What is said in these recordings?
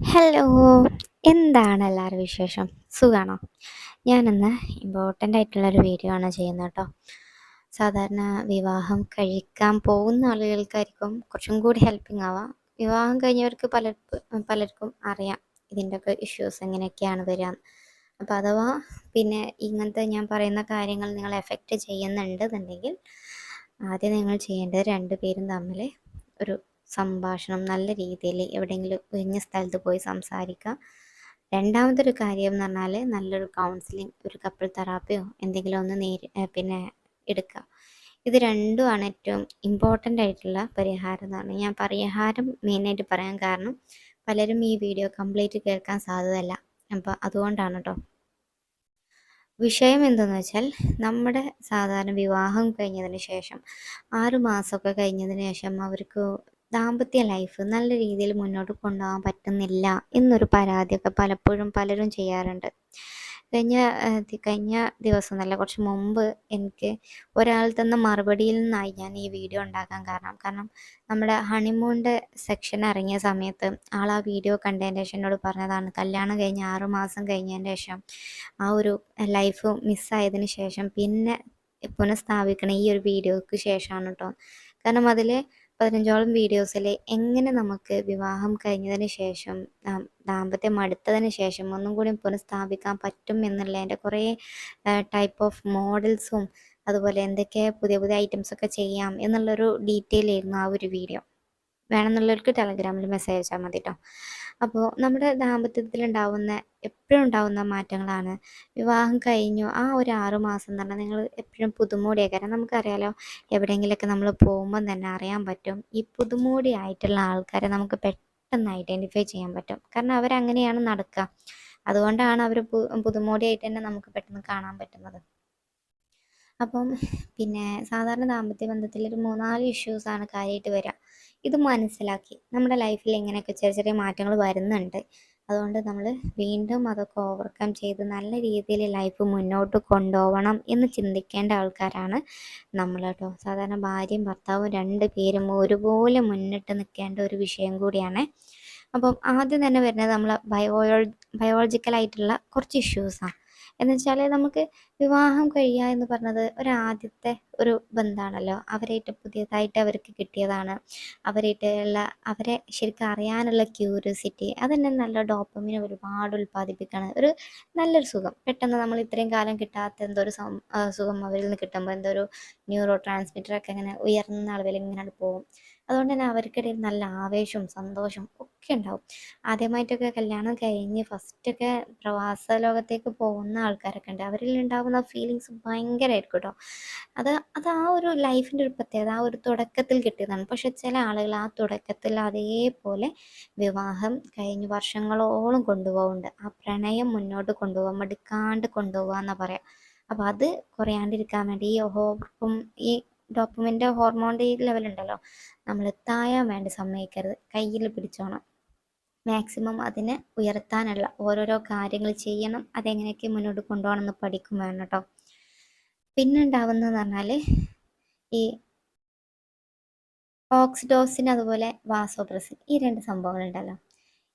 Hello എന്താണ് എല്ലാവരും വിശേഷം? സുഖാണോ? ഞാനിന്ന് ഇമ്പോർട്ടന്റ് ആയിട്ടുള്ളൊരു വീഡിയോ ആണ് ചെയ്യുന്നത് കേട്ടോ സാധാരണ വിവാഹം കഴിക്കാൻ പോകുന്ന ആളുകൾക്കായിരിക്കും കുറച്ചും കൂടി ഹെൽപ്പിംഗ് ആവാം. വിവാഹം കഴിഞ്ഞവർക്ക് പല പലർക്കും അറിയാം ഇതിന്റെയൊക്കെ ഇഷ്യൂസ് എങ്ങനെയൊക്കെയാണ് വരിക അപ്പോൾ അഥവാ പിന്നെ ഇങ്ങനത്തെ ഞാൻ പറയുന്ന കാര്യങ്ങൾ നിങ്ങൾ എഫക്റ്റ് ചെയ്യുന്നുണ്ടെന്നുണ്ടെങ്കിൽ ആദ്യം നിങ്ങൾ ചെയ്യേണ്ടത് രണ്ടുപേരും തമ്മിൽ ഒരു സംഭാഷണം നല്ല രീതിയിൽ എവിടെയെങ്കിലും ഒഴിഞ്ഞ സ്ഥലത്ത് പോയി സംസാരിക്കുക. രണ്ടാമതൊരു കാര്യം എന്ന് പറഞ്ഞാൽ നല്ലൊരു കൗൺസിലിംഗ് ഒരു കപ്പിൾ തെറാപ്പിയോ എന്തെങ്കിലും ഒന്ന് നേരി പിന്നെ എടുക്കുക. ഇത് രണ്ടുമാണ് ഏറ്റവും ഇമ്പോർട്ടന്റ് ആയിട്ടുള്ള പരിഹാരം എന്ന് പറഞ്ഞാൽ ഞാൻ പരിഹാരം മെയിനായിട്ട് പറയാൻ കാരണം പലരും ഈ വീഡിയോ കംപ്ലീറ്റ് കേൾക്കാൻ സാധ്യതയല്ല. അപ്പോൾ അതുകൊണ്ടാണ് കേട്ടോ വിഷയം എന്തെന്ന് വെച്ചാൽ നമ്മുടെ സാധാരണ വിവാഹം കഴിഞ്ഞതിന് ശേഷം ആറ് മാസമൊക്കെ കഴിഞ്ഞതിന് ശേഷം അവർക്ക് ദാമ്പത്യ ലൈഫ് നല്ല രീതിയിൽ മുന്നോട്ട് കൊണ്ടുപോകാൻ പറ്റുന്നില്ല എന്നൊരു പരാതിയൊക്കെ പലപ്പോഴും പലരും ചെയ്യാറുണ്ട്. കഴിഞ്ഞ കഴിഞ്ഞ ദിവസം നല്ല കുറച്ച് മുമ്പ് എനിക്ക് ഒരാൾ തന്ന മറുപടിയിൽ നിന്നായി ഞാൻ ഈ വീഡിയോ ഉണ്ടാക്കാൻ കാരണം. കാരണം നമ്മുടെ ഹണിമൂണിന്റെ സെക്ഷൻ ഇറങ്ങിയ സമയത്ത് ആൾ ആ വീഡിയോ കണ്ടതിന്റെ ശേഷം എന്നോട് പറഞ്ഞതാണ് കല്യാണം കഴിഞ്ഞ് ആറുമാസം കഴിഞ്ഞതിന് ശേഷം ആ ഒരു ലൈഫ് മിസ്സായതിന് ശേഷം പിന്നെ പുനഃസ്ഥാപിക്കണ ഈ ഒരു വീഡിയോക്ക് ശേഷമാണ് കേട്ടോ കാരണം അതിൽ പതിനഞ്ചോളം വീഡിയോസിൽ എങ്ങനെ നമുക്ക് വിവാഹം കഴിഞ്ഞതിന് ശേഷം ദാമ്പത്യം അടുത്തതിന് ശേഷം ഒന്നും കൂടി പുനഃസ്ഥാപിക്കാൻ പറ്റും എന്നുള്ളതിന്റെ കുറേ ടൈപ്പ് ഓഫ് മോഡൽസും അതുപോലെ എന്തൊക്കെ പുതിയ പുതിയ ഐറ്റംസൊക്കെ ചെയ്യാം എന്നുള്ളൊരു ഡീറ്റെയിൽ ആയിരുന്നു ആ ഒരു വീഡിയോ വേണമെന്നുള്ളവർക്ക് ടെലഗ്രാമിൽ മെസ്സേജ് അയച്ചാൽ മതി കേട്ടോ അപ്പോൾ നമ്മുടെ ദാമ്പത്യത്തിൽ ഉണ്ടാവുന്ന എപ്പോഴും ഉണ്ടാവുന്ന മാറ്റങ്ങളാണ്. വിവാഹം കഴിഞ്ഞു ആ ഒരു ആറു മാസം തന്നെ നിങ്ങൾ എപ്പോഴും പുതുമോടിയായി നമുക്കറിയാലോ എവിടെയെങ്കിലുമൊക്കെ നമ്മൾ പോകുമ്പം തന്നെ അറിയാൻ പറ്റും ഈ പുതുമോടി ആയിട്ടുള്ള ആൾക്കാരെ നമുക്ക് പെട്ടെന്ന് ഐഡന്റിഫൈ ചെയ്യാൻ പറ്റും. കാരണം അവരങ്ങനെയാണ് നടക്കുക. അതുകൊണ്ടാണ് അവർ പുതുമോടിയായിട്ട് തന്നെ നമുക്ക് പെട്ടെന്ന് കാണാൻ പറ്റുന്നത്. അപ്പം പിന്നെ സാധാരണ ദാമ്പത്യ ബന്ധത്തിൽ ഒരു മൂന്നാൽ ഇഷ്യൂസാണ് കാര്യമായിട്ട് വരിക. ഇത് മനസ്സിലാക്കി. നമ്മുടെ ലൈഫിൽ ഇങ്ങനെയൊക്കെ ചെറിയ ചെറിയ മാറ്റങ്ങൾ വരുന്നുണ്ട്. അതുകൊണ്ട് നമ്മൾ വീണ്ടും അതൊക്കെ ഓവർകം ചെയ്ത് നല്ല രീതിയിൽ ലൈഫ് മുന്നോട്ട് കൊണ്ടുപോകണം എന്ന് ചിന്തിക്കേണ്ട ആൾക്കാരാണ് നമ്മൾ കേട്ടോ. സാധാരണ ഭാര്യയും ഭർത്താവും രണ്ട് പേരും ഒരുപോലെ മുന്നിട്ട് നിൽക്കേണ്ട ഒരു വിഷയം കൂടിയാണ്. അപ്പം ആദ്യം തന്നെ വരുന്നത് നമ്മൾ ബയോ ബയോളജിക്കലായിട്ടുള്ള കുറച്ച് ഇഷ്യൂസാണ് എന്ന് നമുക്ക് വിവാഹം കഴിയുക എന്ന് പറഞ്ഞത് ഒരാദ്യത്തെ ഒരു ബന്ധമാണല്ലോ അവരായിട്ട് പുതിയതായിട്ട് അവർക്ക് കിട്ടിയതാണ്. അവരായിട്ടുള്ള അവരെ ശരിക്കും അറിയാനുള്ള ക്യൂരിയോസിറ്റി അതന്നെ നല്ല ഡോപ്പമിനെ ഒരുപാട് ഉൽപ്പാദിപ്പിക്കുകയാണ് ഒരു നല്ലൊരു സുഖം. പെട്ടെന്ന് നമ്മൾ ഇത്രയും കാലം കിട്ടാത്ത എന്തോ ഒരു സുഖം അവരിൽ നിന്ന് കിട്ടുമ്പോൾ എന്തോ ഒരു ന്യൂറോ ട്രാൻസ്മിറ്ററൊക്കെ ഇങ്ങനെ ഉയർന്ന അളവിൽ ഇങ്ങനെ പോകും. അതുകൊണ്ട് തന്നെ അവർക്കിടയിൽ നല്ല ആവേശവും സന്തോഷവും ഒക്കെ ഉണ്ടാവും. ആദ്യമായിട്ടൊക്കെ കല്യാണം കഴിഞ്ഞ് ഫസ്റ്റൊക്കെ പ്രവാസ ലോകത്തേക്ക് പോകുന്ന ആൾക്കാരൊക്കെ ഉണ്ട്. അവരിൽ ഉണ്ടാകുന്ന ഫീലിങ്സ് ഭയങ്കരമായിരിക്കും കേട്ടോ അത് അത് ആ ഒരു ലൈഫിന്റെ ഒരു പ്രത്യേകത ആ ഒരു തുടക്കത്തിൽ കിട്ടിയതാണ്. പക്ഷെ ചില ആളുകൾ ആ തുടക്കത്തിൽ അതേപോലെ വിവാഹം കഴിഞ്ഞ് വർഷങ്ങളോളം കൊണ്ടുപോകുന്നുണ്ട് ആ പ്രണയം മുന്നോട്ട് കൊണ്ടുപോകാൻ മടുക്കാണ്ട് കൊണ്ടുപോകുക എന്നാ പറയാം. അപ്പോൾ അത് കുറയാണ്ടിരിക്കാൻ വേണ്ടി ഈ ഹോപ്പും ഈ ഡോപ്പമിന്റെ ഹോർമോണിന്റെ ഈ ലെവലുണ്ടല്ലോ നമ്മൾ താഴാൻ വേണ്ടി സമ്മതിക്കരുത്. കയ്യിൽ പിടിച്ചോണം. മാക്സിമം അതിനെ ഉയർത്താനുള്ള ഓരോരോ കാര്യങ്ങൾ ചെയ്യണം. അതെങ്ങനെയൊക്കെ മുന്നോട്ട് കൊണ്ടുപോകണം എന്ന് പഠിക്കും വേണം കേട്ടോ. പിന്നെ ഉണ്ടാവുന്നതെന്ന് പറഞ്ഞാൽ ഈ ഓക്സിഡോസിൻ അതുപോലെ വാസോപ്രസിൻ ഈ രണ്ട് സംഭവങ്ങളുണ്ടല്ലോ.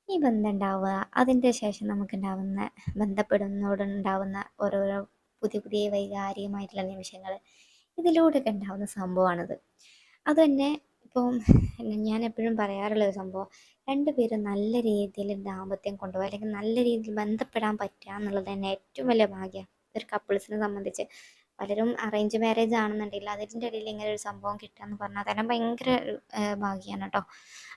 ഈ ബന്ധം ഉണ്ടാവുക അതിന്റെ ശേഷം നമുക്കുണ്ടാവുന്ന ബന്ധപ്പെടുന്നതോടുണ്ടാവുന്ന ഓരോരോ പുതിയ പുതിയ വൈകാരികമായിട്ടുള്ള നിമിഷങ്ങൾ ഇതിലൂടെയൊക്കെ ഉണ്ടാവുന്ന സംഭവമാണിത്. അതുതന്നെ ഇപ്പം ഞാൻ എപ്പോഴും പറയാറുള്ള ഒരു സംഭവം. രണ്ടുപേരും നല്ല രീതിയിൽ ദാമ്പത്യം കൊണ്ടുപോകുക അല്ലെങ്കിൽ നല്ല രീതിയിൽ ബന്ധപ്പെടാൻ പറ്റുക എന്നുള്ളത് തന്നെ ഏറ്റവും വലിയ ഭാഗ്യം. ഒരു കപ്പിൾസിനെ സംബന്ധിച്ച്. പലരും അറേഞ്ച് മാരേജ് ആണെന്നുണ്ടെങ്കിൽ അതിന്റെ ഇടയിൽ ഇങ്ങനെ ഒരു സംഭവം കിട്ടുക എന്ന് പറഞ്ഞാൽ തന്നെ ഭയങ്കര ഭാഗ്യമാണ് കേട്ടോ.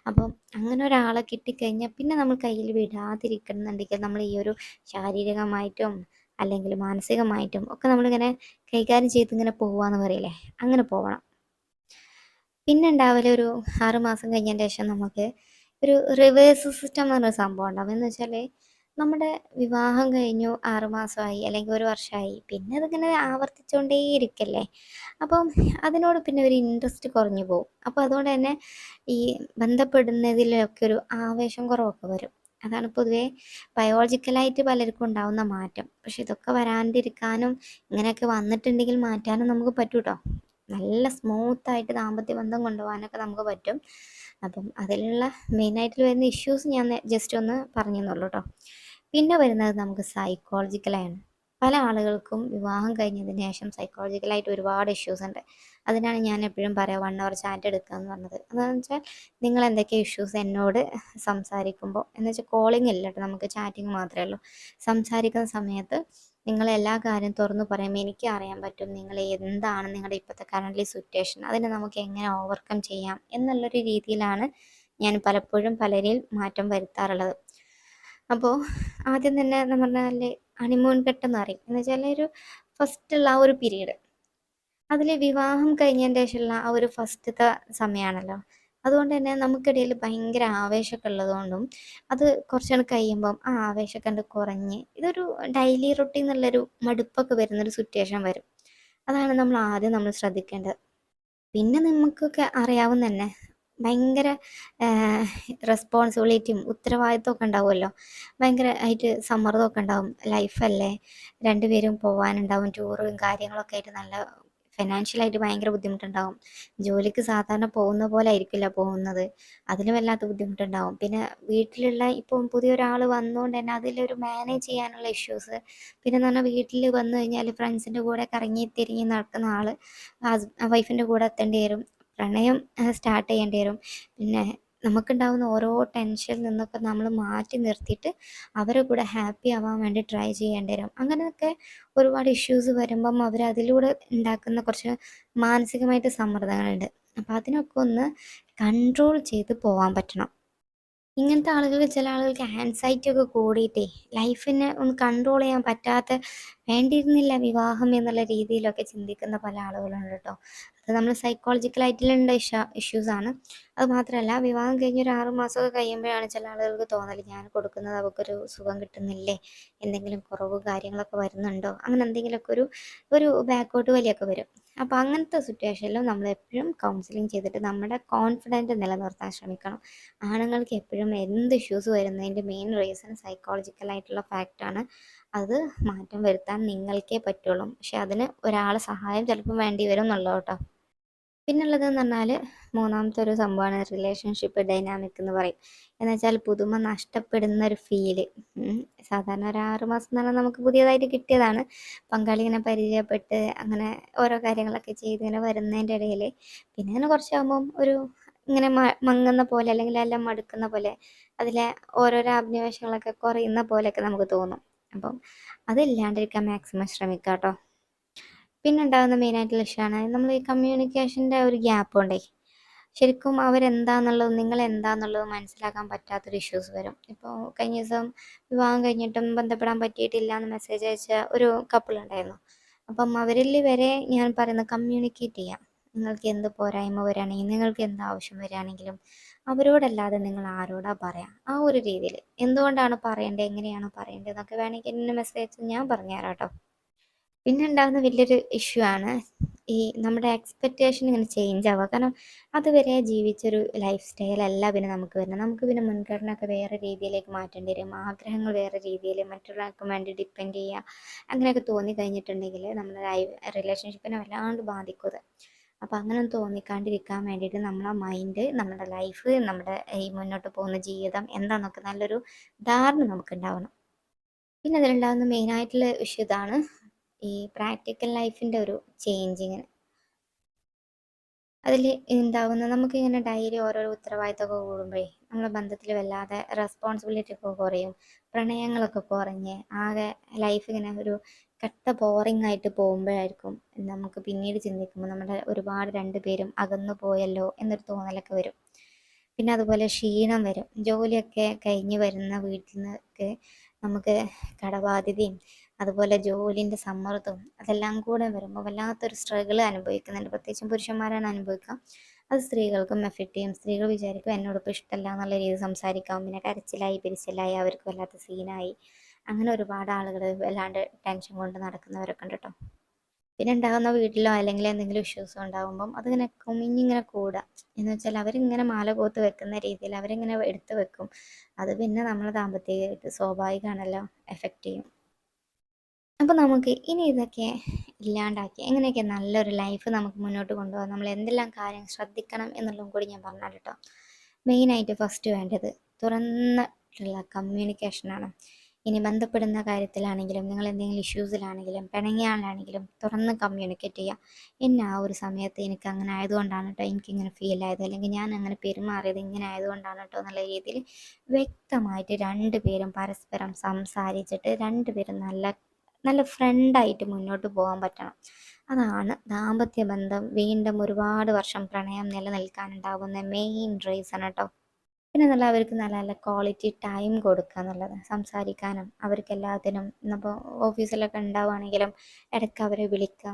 അപ്പം അങ്ങനെ ഒരാളെ കിട്ടിക്കഴിഞ്ഞാൽ പിന്നെ നമ്മൾ കയ്യിൽ വിടാതിരിക്കണമെന്നുണ്ടെങ്കിൽ നമ്മൾ ഈ ഒരു ശാരീരികമായിട്ടും അല്ലെങ്കിൽ മാനസികമായിട്ടും ഒക്കെ നമ്മളിങ്ങനെ കൈകാര്യം ചെയ്തിങ്ങനെ പോവാന്ന് പറയില്ലേ? അങ്ങനെ പോകണം പിന്നെ ഉണ്ടാവില്ല ഒരു ആറ് മാസം കഴിഞ്ഞതിന് ശേഷം നമുക്ക് ഒരു റിവേഴ്സ് സിസ്റ്റം എന്ന് സംഭവം ഉണ്ടാവും. എന്ന് വെച്ചാൽ നമ്മുടെ വിവാഹം കഴിഞ്ഞു ആറുമാസമായി അല്ലെങ്കിൽ ഒരു വർഷമായി പിന്നെ അതിങ്ങനെ ആവർത്തിച്ചുകൊണ്ടേ ഇരിക്കല്ലേ അപ്പം അതിനോട് പിന്നെ ഒരു ഇൻട്രസ്റ്റ് കുറഞ്ഞു പോകും അപ്പോൾ അതുകൊണ്ട് തന്നെ ഈ ബന്ധപ്പെടുന്നതിലൊക്കെ ഒരു ആവേശം കുറവൊക്കെ വരും. അതാണ് പൊതുവേ ബയോളജിക്കലായിട്ട് പലർക്കും ഉണ്ടാവുന്ന മാറ്റം. പക്ഷെ ഇതൊക്കെ വരാണ്ടിരിക്കാനും ഇങ്ങനെയൊക്കെ വന്നിട്ടുണ്ടെങ്കിൽ മാറ്റാനും നമുക്ക് പറ്റും കേട്ടോ നല്ല സ്മൂത്തായിട്ട് ദാമ്പത്യ ബന്ധം കൊണ്ടുപോകാനൊക്കെ നമുക്ക് പറ്റും. അപ്പം അതിലുള്ള മെയിനായിട്ട് വരുന്ന ഇഷ്യൂസ് ഞാൻ ജസ്റ്റ് ഒന്ന് പറഞ്ഞെന്നുള്ളൂ കേട്ടോ പിന്നെ വരുന്നത് നമുക്ക് സൈക്കോളജിക്കലാണ് പല ആളുകൾക്കും വിവാഹം കഴിഞ്ഞതിന് ശേഷം സൈക്കോളജിക്കലായിട്ട് ഒരുപാട് ഇഷ്യൂസ് ഉണ്ട്. അതിനാണ് ഞാൻ എപ്പോഴും പറയാം വൺ അവർ ചാറ്റ് എടുക്കുക എന്ന് പറഞ്ഞത്. അതെന്ന് വെച്ചാൽ നിങ്ങൾ എന്തൊക്കെ ഇഷ്യൂസ് എന്നോട് സംസാരിക്കുമ്പോൾ എന്ന് വെച്ചാൽ കോളിംഗ് ഇല്ല കേട്ടോ നമുക്ക് ചാറ്റിംഗ് മാത്രമേ ഉള്ളൂ. സംസാരിക്കുന്ന സമയത്ത് നിങ്ങൾ എല്ലാ കാര്യം തുറന്നു പറയുമ്പോൾ എനിക്ക് അറിയാൻ പറ്റും നിങ്ങൾ എന്താണ് നിങ്ങളുടെ ഇപ്പോഴത്തെ കറന്റ് സിറ്റുവേഷൻ അതിനെ നമുക്ക് എങ്ങനെ ഓവർകം ചെയ്യാം എന്നുള്ളൊരു രീതിയിലാണ് ഞാൻ പലപ്പോഴും പലരിൽ മാറ്റം വരുത്താറുള്ളത്. അപ്പോൾ ആദ്യം തന്നെ നമ്മൾ ഹണിമൂൺ ഘട്ടം അറിയും എന്ന് വെച്ചാൽ ഒരു ഫസ്റ്റുള്ള ആ ഒരു പീരീഡ് അതിൽ വിവാഹം കഴിഞ്ഞതിന്റെ ശേഷമുള്ള ആ ഒരു ഫസ്റ്റത്തെ സമയമാണല്ലോ അതുകൊണ്ട് തന്നെ നമുക്കിടയിൽ ഭയങ്കര ആവേശമൊക്കെ ഉള്ളതുകൊണ്ടും അത് കുറച്ചുകൂടെ കഴിയുമ്പം ആ ആവേശമൊക്കെ ഉണ്ട് കുറഞ്ഞ് ഇതൊരു ഡെയിലി റൊട്ടീൻ എന്നുള്ളൊരു മടുപ്പൊക്കെ വരുന്നൊരു സിറ്റുവേഷൻ വരും. അതാണ് നമ്മൾ ആദ്യം നമ്മൾ ശ്രദ്ധിക്കേണ്ടത്. പിന്നെ നമുക്കൊക്കെ അറിയാവുന്ന തന്നെ ഭയങ്കര റെസ്പോൺസിബിലിറ്റിയും ഉത്തരവാദിത്വമൊക്കെ ഉണ്ടാവുമല്ലോ. ഭയങ്കര ആയിട്ട് സമ്മർദ്ദമൊക്കെ ഉണ്ടാവും. ലൈഫല്ലേ രണ്ടുപേരും പോകാനുണ്ടാവും ടൂറും കാര്യങ്ങളൊക്കെ ആയിട്ട് നല്ല ഫിനാൻഷ്യലായിട്ട് ഭയങ്കര ബുദ്ധിമുട്ടുണ്ടാവും. ജോലിക്ക് സാധാരണ പോകുന്ന പോലെ ആയിരിക്കില്ല പോകുന്നത്. അതിന് വല്ലാത്ത ബുദ്ധിമുട്ടുണ്ടാവും. പിന്നെ വീട്ടിലുള്ള ഇപ്പം പുതിയൊരാൾ വന്നുകൊണ്ട് തന്നെ അതിലൊരു മാനേജ് ചെയ്യാനുള്ള ഇഷ്യൂസ് പിന്നെ എന്ന് പറഞ്ഞാൽ വീട്ടിൽ വന്നു കഴിഞ്ഞാൽ ഫ്രണ്ട്സിന്റെ കൂടെ കറങ്ങി തിരിഞ്ഞ് നടക്കുന്ന ആൾ വൈഫിന്റെ കൂടെ എത്തേണ്ടി വരും. പ്രണയം സ്റ്റാർട്ട് ചെയ്യേണ്ടി വരും. പിന്നെ നമുക്കുണ്ടാവുന്ന ഓരോ ടെൻഷനിൽ നിന്നൊക്കെ നമ്മൾ മാറ്റി നിർത്തിയിട്ട് അവരെ കൂടെ ഹാപ്പി ആവാൻ വേണ്ടി ട്രൈ ചെയ്യേണ്ടി വരും. അങ്ങനെയൊക്കെ ഒരുപാട് ഇഷ്യൂസ് വരുമ്പം അവർ അതിലൂടെ ഉണ്ടാക്കുന്ന കുറച്ച് മാനസികമായിട്ട് സമ്മർദ്ദങ്ങളുണ്ട്. അപ്പോൾ അതിനൊക്കെ ഒന്ന് കൺട്രോൾ ചെയ്ത് പോകാൻ പറ്റണം. ഇങ്ങനത്തെ ആളുകൾ ചില ആളുകൾക്ക് ആൻസൈറ്റി ഒക്കെ കൂടിയിട്ടേ ലൈഫിനെ ഒന്ന് കൺട്രോൾ ചെയ്യാൻ പറ്റാത്ത വേണ്ടിയിരുന്നില്ല വിവാഹം എന്നുള്ള രീതിയിലൊക്കെ ചിന്തിക്കുന്ന പല ആളുകളുണ്ട് കേട്ടോ അത് നമ്മൾ സൈക്കോളജിക്കലായിട്ടുള്ള ഇഷ്യൂസ് ആണ്. അത് മാത്രമല്ല വിവാഹം കഴിഞ്ഞ ഒരു ആറ് മാസമൊക്കെ കഴിയുമ്പോഴാണ് ചില ആളുകൾക്ക് തോന്നൽ ഞാൻ കൊടുക്കുന്നത് അവർക്കൊരു സുഖം കിട്ടുന്നില്ലേ? എന്തെങ്കിലും കുറവ് കാര്യങ്ങളൊക്കെ വരുന്നുണ്ടോ? അങ്ങനെ എന്തെങ്കിലുമൊക്കെ ഒരു ഒരു ബാക്കോട്ട് വലിയൊക്കെ വരും. അപ്പോൾ അങ്ങനത്തെ സിറ്റുവേഷനിലും നമ്മൾ എപ്പോഴും കൗൺസിലിംഗ് ചെയ്തിട്ട് നമ്മുടെ കോൺഫിഡന്റ് നിലനിർത്താൻ ശ്രമിക്കണം. ആണുങ്ങൾക്ക് എപ്പോഴും എന്ത് ഇഷ്യൂസ് വരുന്നതിന്റെ മെയിൻ റീസൺ സൈക്കോളജിക്കലായിട്ടുള്ള ഫാക്റ്റാണ് അത് മാറ്റം വരുത്താൻ നിങ്ങൾക്കേ പറ്റുള്ളൂ. പക്ഷെ അതിന് ഒരാളെ സഹായം ചിലപ്പോൾ വേണ്ടി വരും എന്നുള്ളത് കേട്ടോ പിന്നുള്ളതെന്ന് പറഞ്ഞാൽ മൂന്നാമത്തെ ഒരു സംഭവമാണ് റിലേഷൻഷിപ്പ് ഡൈനാമിക് എന്ന് പറയും. എന്ന് വെച്ചാൽ പുതുമ നഷ്ടപ്പെടുന്ന ഒരു ഫീൽ സാധാരണ ഒരു ആറ് മാസം എന്ന് പറഞ്ഞാൽ നമുക്ക് പുതിയതായിട്ട് കിട്ടിയതാണ്. പങ്കാളി ഇങ്ങനെ പരിചയപ്പെട്ട് അങ്ങനെ ഓരോ കാര്യങ്ങളൊക്കെ ചെയ്ത് ഇങ്ങനെ വരുന്നതിന്റെ ഇടയിൽ പിന്നെ ഇങ്ങനെ കുറച്ചാകുമ്പം ഒരു ഇങ്ങനെ മങ്ങുന്ന പോലെ അല്ലെങ്കിൽ എല്ലാം മടുക്കുന്ന പോലെ അതിലെ ഓരോരോ അഭിനിവേശങ്ങളൊക്കെ കുറയുന്ന പോലെയൊക്കെ നമുക്ക് തോന്നും. അപ്പം അതില്ലാണ്ടിരിക്കാൻ മാക്സിമം ശ്രമിക്കുക കേട്ടോ പിന്നെ ഉണ്ടാകുന്ന മെയിനായിട്ടുള്ള ഇഷ്യമാണ് നമ്മൾ ഈ കമ്മ്യൂണിക്കേഷന്റെ ഒരു ഗ്യാപ്പ് ഉണ്ടേ. ശരിക്കും അവരെന്താന്നുള്ളതും നിങ്ങൾ എന്താന്നുള്ളതും മനസ്സിലാക്കാൻ പറ്റാത്തൊരു ഇഷ്യൂസ് വരും. ഇപ്പോൾ കഴിഞ്ഞ ദിവസം വിവാഹം കഴിഞ്ഞിട്ടും ബന്ധപ്പെടാൻ പറ്റിയിട്ടില്ല എന്ന് മെസ്സേജ് അയച്ച ഒരു കപ്പിൾ ഉണ്ടായിരുന്നു. അപ്പം അവരിൽ വരെ ഞാൻ പറയുന്നത് കമ്മ്യൂണിക്കേറ്റ് ചെയ്യാം. നിങ്ങൾക്ക് എന്ത് പോരായ്മ വരികയാണെങ്കിൽ നിങ്ങൾക്ക് എന്ത് ആവശ്യം വരികയാണെങ്കിലും അവരോടല്ലാതെ നിങ്ങൾ ആരോടാ പറയാം? ആ ഒരു രീതിയിൽ. എന്തുകൊണ്ടാണ് പറയേണ്ടത്? എങ്ങനെയാണ് പറയേണ്ടത്? എന്നൊക്കെ വേണമെങ്കിൽ എന്നെ മെസ്സേജ് ഞാൻ പറഞ്ഞു തരാം കേട്ടോ പിന്നെ ഉണ്ടാകുന്ന വലിയൊരു ഇഷ്യൂ ആണ് ഈ നമ്മുടെ എക്സ്പെക്റ്റേഷൻ ഇങ്ങനെ ചേഞ്ച് ആവുക. കാരണം അതുവരെ ജീവിച്ചൊരു ലൈഫ് സ്റ്റൈലല്ല പിന്നെ നമുക്ക് വരുന്നത്. നമുക്ക് പിന്നെ മുൻഗണന ഒക്കെ വേറെ രീതിയിലേക്ക് മാറ്റേണ്ടി വരും. ആഗ്രഹങ്ങൾ വേറെ രീതിയിൽ മറ്റുള്ളവർക്ക് വേണ്ടി ഡിപ്പെൻഡ് ചെയ്യുക. അങ്ങനെയൊക്കെ തോന്നി കഴിഞ്ഞിട്ടുണ്ടെങ്കിൽ നമ്മുടെ റിലേഷൻഷിപ്പിനെ വല്ലാണ്ട് ബാധിക്കും അത്. അപ്പോൾ അങ്ങനെ തോന്നിക്കാണ്ടിരിക്കാൻ വേണ്ടിയിട്ട് നമ്മളെ മൈൻഡ് നമ്മുടെ ലൈഫ് നമ്മുടെ ഈ മുന്നോട്ട് പോകുന്ന ജീവിതം എന്താണെന്നൊക്കെ നല്ലൊരു ധാരണ നമുക്ക് ഉണ്ടാവണം പിന്നെ അതിലുണ്ടാകുന്ന മെയിനായിട്ടുള്ള വിഷയം ഇതാണ് ഈ പ്രാക്ടിക്കൽ ലൈഫിന്റെ ഒരു ചേഞ്ചിങ് അതിൽ ഉണ്ടാകുന്ന നമുക്കിങ്ങനെ ഡയറി ഓരോരോ ഉത്തരവാദിത്തമൊക്കെ കൂടുമ്പോഴേ നമ്മളെ ബന്ധത്തിൽ വല്ലാതെ റെസ്പോൺസിബിലിറ്റി ഒക്കെ കുറയും. പ്രണയങ്ങളൊക്കെ കുറഞ്ഞ് ആകെ ലൈഫ് ഇങ്ങനെ ഒരു കട്ട ബോറിംഗ് ആയിട്ട് പോകുമ്പോഴായിരിക്കും നമുക്ക് പിന്നീട് ചിന്തിക്കുമ്പോൾ നമ്മുടെ ഒരുപാട് രണ്ടുപേരും അകന്നു പോയല്ലോ എന്നൊരു തോന്നലൊക്കെ വരും. പിന്നെ അതുപോലെ ക്ഷീണം വരും. ജോലിയൊക്കെ കഴിഞ്ഞ് വരുന്ന വീട്ടിൽ നിന്നൊക്കെ നമുക്ക് കടബാധ്യതയും അതുപോലെ ജോലിന്റെ സമ്മർദ്ദവും അതെല്ലാം കൂടെ വരുമ്പോൾ വല്ലാത്തൊരു സ്ട്രഗിൾ അനുഭവിക്കുന്നുണ്ട്. പ്രത്യേകിച്ചും പുരുഷന്മാരാണ് അനുഭവിക്കുക. അത് സ്ത്രീകൾക്കും എഫക്റ്റ് ചെയ്യും. സ്ത്രീകൾ വിചാരിക്കും എന്നോടൊപ്പം ഇഷ്ടമല്ല എന്നുള്ള രീതി സംസാരിക്കാം. പിന്നെ കരച്ചിലായി പിരിച്ചിലായി അവർക്ക് വല്ലാത്ത സീനായി. അങ്ങനെ ഒരുപാട് ആളുകൾ വല്ലാണ്ട് ടെൻഷൻ കൊണ്ട് നടക്കുന്നവരൊക്കെ ഉണ്ട് കേട്ടോ പിന്നെ ഉണ്ടാകുന്ന വീട്ടിലോ അല്ലെങ്കിൽ എന്തെങ്കിലും ഇഷ്യൂസോ ഉണ്ടാകുമ്പം അതിങ്ങനെ കുമിഞ്ഞിങ്ങനെ കൂടുക എന്ന് വെച്ചാൽ അവരിങ്ങനെ മാല കോത്ത് വെക്കുന്ന രീതിയിൽ അവരിങ്ങനെ എടുത്തു വെക്കും. അത് പിന്നെ നമ്മളെ ദാമ്പത്യമായിട്ട് സ്വാഭാവികമാണല്ലോ എഫക്റ്റ് ചെയ്യും. അപ്പോൾ നമുക്ക് ഇനി ഇതൊക്കെ ഇല്ലാണ്ടാക്കി എങ്ങനെയൊക്കെ നല്ലൊരു ലൈഫ് നമുക്ക് മുന്നോട്ട് കൊണ്ടുപോകാം. നമ്മൾ എന്തെല്ലാം കാര്യം ശ്രദ്ധിക്കണം എന്നുള്ളതും കൂടി ഞാൻ പറഞ്ഞാൽ കേട്ടോ. മെയിനായിട്ട് ഫസ്റ്റ് വേണ്ടത് തുറന്നിട്ടുള്ള കമ്മ്യൂണിക്കേഷനാണ് ഇനി ബന്ധപ്പെടുന്ന കാര്യത്തിലാണെങ്കിലും നിങ്ങൾ എന്തെങ്കിലും ഇഷ്യൂസിലാണെങ്കിലും പിണങ്ങിയാലാണെങ്കിലും തുറന്ന് കമ്മ്യൂണിക്കേറ്റ് ചെയ്യുക. എന്നെ ആ ഒരു സമയത്ത് എനിക്ക് അങ്ങനെ ആയതുകൊണ്ടാണ് കേട്ടോ എനിക്കിങ്ങനെ ഫീൽ ആയത്. അല്ലെങ്കിൽ ഞാൻ അങ്ങനെ പെരുമാറിയത് ഇങ്ങനെ ആയതുകൊണ്ടാണ് കേട്ടോ എന്നുള്ള രീതിയിൽ വ്യക്തമായിട്ട് രണ്ടുപേരും പരസ്പരം സംസാരിച്ചിട്ട് രണ്ടുപേരും നല്ല നല്ല ഫ്രണ്ടായിട്ട് മുന്നോട്ട് പോകാൻ പറ്റണം. അതാണ് ദാമ്പത്യ ബന്ധം. വീണ്ടും ഒരുപാട് വർഷം പ്രണയം നിലനിൽക്കാനുണ്ടാകുന്ന മെയിൻ റീസൺ കേട്ടോ പിന്നെ നല്ല അവർക്ക് നല്ല നല്ല ക്വാളിറ്റി ടൈം കൊടുക്കുക എന്നുള്ളത്. സംസാരിക്കാനും അവർക്ക് എല്ലാത്തിനും ഇപ്പോൾ ഓഫീസിലൊക്കെ ഉണ്ടാവുകയാണെങ്കിലും ഇടയ്ക്ക് അവരെ വിളിക്കുക.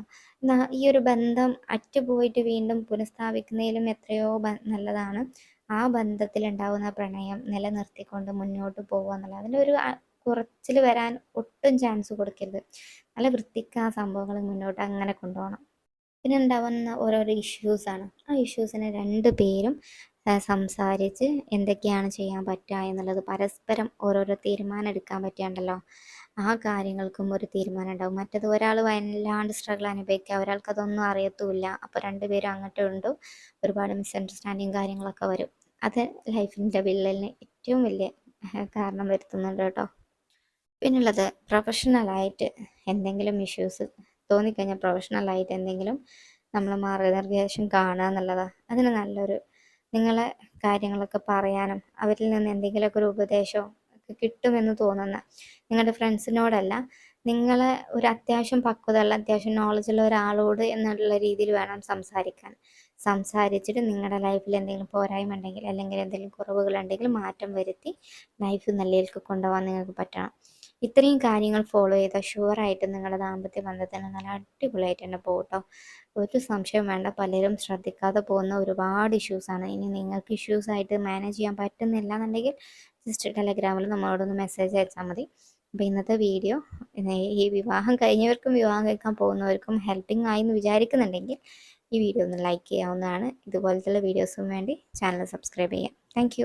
ഈ ഒരു ബന്ധം അറ്റുപോയിട്ട് വീണ്ടും പുനഃസ്ഥാപിക്കുന്നതിലും എത്രയോ നല്ലതാണ്. ആ ബന്ധത്തിലുണ്ടാവുന്ന പ്രണയം നിലനിർത്തിക്കൊണ്ട് മുന്നോട്ട് പോകുക എന്നുള്ളത്. അതിന്റെ ഒരു കുറച്ചിൽ വരാൻ ഒട്ടും ചാൻസ് കൊടുക്കരുത്. നല്ല വൃത്തിക്ക് ആ സംഭവങ്ങൾ മുന്നോട്ട് അങ്ങനെ കൊണ്ടുപോകണം. പിന്നെ ഉണ്ടാവുന്ന ഓരോരോ ഇഷ്യൂസാണ് ആ ഇഷ്യൂസിനെ രണ്ട് പേരും സംസാരിച്ച് എന്തൊക്കെയാണ് ചെയ്യാൻ പറ്റുക എന്നുള്ളത് പരസ്പരം ഓരോരോ തീരുമാനം എടുക്കാൻ പറ്റിയാണ്ടല്ലോ ആ കാര്യങ്ങൾക്കും ഒരു തീരുമാനം ഉണ്ടാവും. മറ്റത് ഒരാൾ വല്ലാണ്ട് സ്ട്രഗിൾ അനുഭവിക്കുക ഒരാൾക്ക് അതൊന്നും അറിയത്തുമില്ല. അപ്പോൾ രണ്ടുപേരും അങ്ങോട്ടും ഉണ്ട് ഒരുപാട് മിസ്അണ്ടർസ്റ്റാൻഡിങ് കാര്യങ്ങളൊക്കെ വരും. അത് ലൈഫിന്റെ വിള്ളലിന് ഏറ്റവും വലിയ കാരണം വരുത്തുന്നുണ്ട് കേട്ടോ. പിന്നുള്ളത് പ്രൊഫഷണലായിട്ട് എന്തെങ്കിലും ഇഷ്യൂസ് തോന്നിക്കഴിഞ്ഞാൽ പ്രൊഫഷണലായിട്ട് എന്തെങ്കിലും നമ്മൾ മാർഗനിർദ്ദേശം കാണുക എന്നുള്ളതാണ് അതിന് നല്ലൊരു നിങ്ങളെ കാര്യങ്ങളൊക്കെ പറയാനും അവരിൽ നിന്ന് എന്തെങ്കിലുമൊക്കെ ഒരു ഉപദേശമോ ഒക്കെ കിട്ടുമെന്ന് തോന്നുന്ന നിങ്ങളുടെ ഫ്രണ്ട്സിനോടല്ല നിങ്ങളെ ഒരു അത്യാവശ്യം പക്വതയുള്ള അത്യാവശ്യം നോളജുള്ള ഒരാളോട് എന്നുള്ള രീതിയിൽ വേണം സംസാരിക്കാൻ. സംസാരിച്ചിട്ട് നിങ്ങളുടെ ലൈഫിൽ എന്തെങ്കിലും പോരായ്മ ഉണ്ടെങ്കിൽ അല്ലെങ്കിൽ എന്തെങ്കിലും കുറവുകളുണ്ടെങ്കിൽ മാറ്റം വരുത്തി ലൈഫ് നല്ലയിലേക്ക് കൊണ്ടുപോകാൻ നിങ്ങൾക്ക് പറ്റണം. ഇത്രയും കാര്യങ്ങൾ ഫോളോ ചെയ്താൽ ഷുവറായിട്ട് നിങ്ങളുടെ ദാമ്പത്യ ബന്ധത്തിന് നല്ല അടിപൊളിയായിട്ട് തന്നെ പോകട്ടോ ഒരു സംശയം വേണ്ട. പലരും ശ്രദ്ധിക്കാതെ പോകുന്ന ഒരുപാട് ഇഷ്യൂസാണ് ഇനി നിങ്ങൾക്ക് ഇഷ്യൂസായിട്ട് മാനേജ് ചെയ്യാൻ പറ്റുന്നില്ല എന്നുണ്ടെങ്കിൽ ജസ്റ്റ് ടെലഗ്രാമിൽ നമ്മളോടൊന്ന് മെസ്സേജ് അയച്ചാൽ മതി. അപ്പോൾ ഇന്നത്തെ വീഡിയോ ഈ വിവാഹം കഴിഞ്ഞവർക്കും വിവാഹം കഴിക്കാൻ പോകുന്നവർക്കും ഹെൽപ്പിംഗ് ആയി എന്ന് വിചാരിക്കുന്നുണ്ടെങ്കിൽ ഈ വീഡിയോ ഒന്ന് ലൈക്ക് ചെയ്യാവുന്നതാണ്. ഇതുപോലത്തെ വീഡിയോസും വേണ്ടി ചാനൽ സബ്സ്ക്രൈബ് ചെയ്യാം. താങ്ക്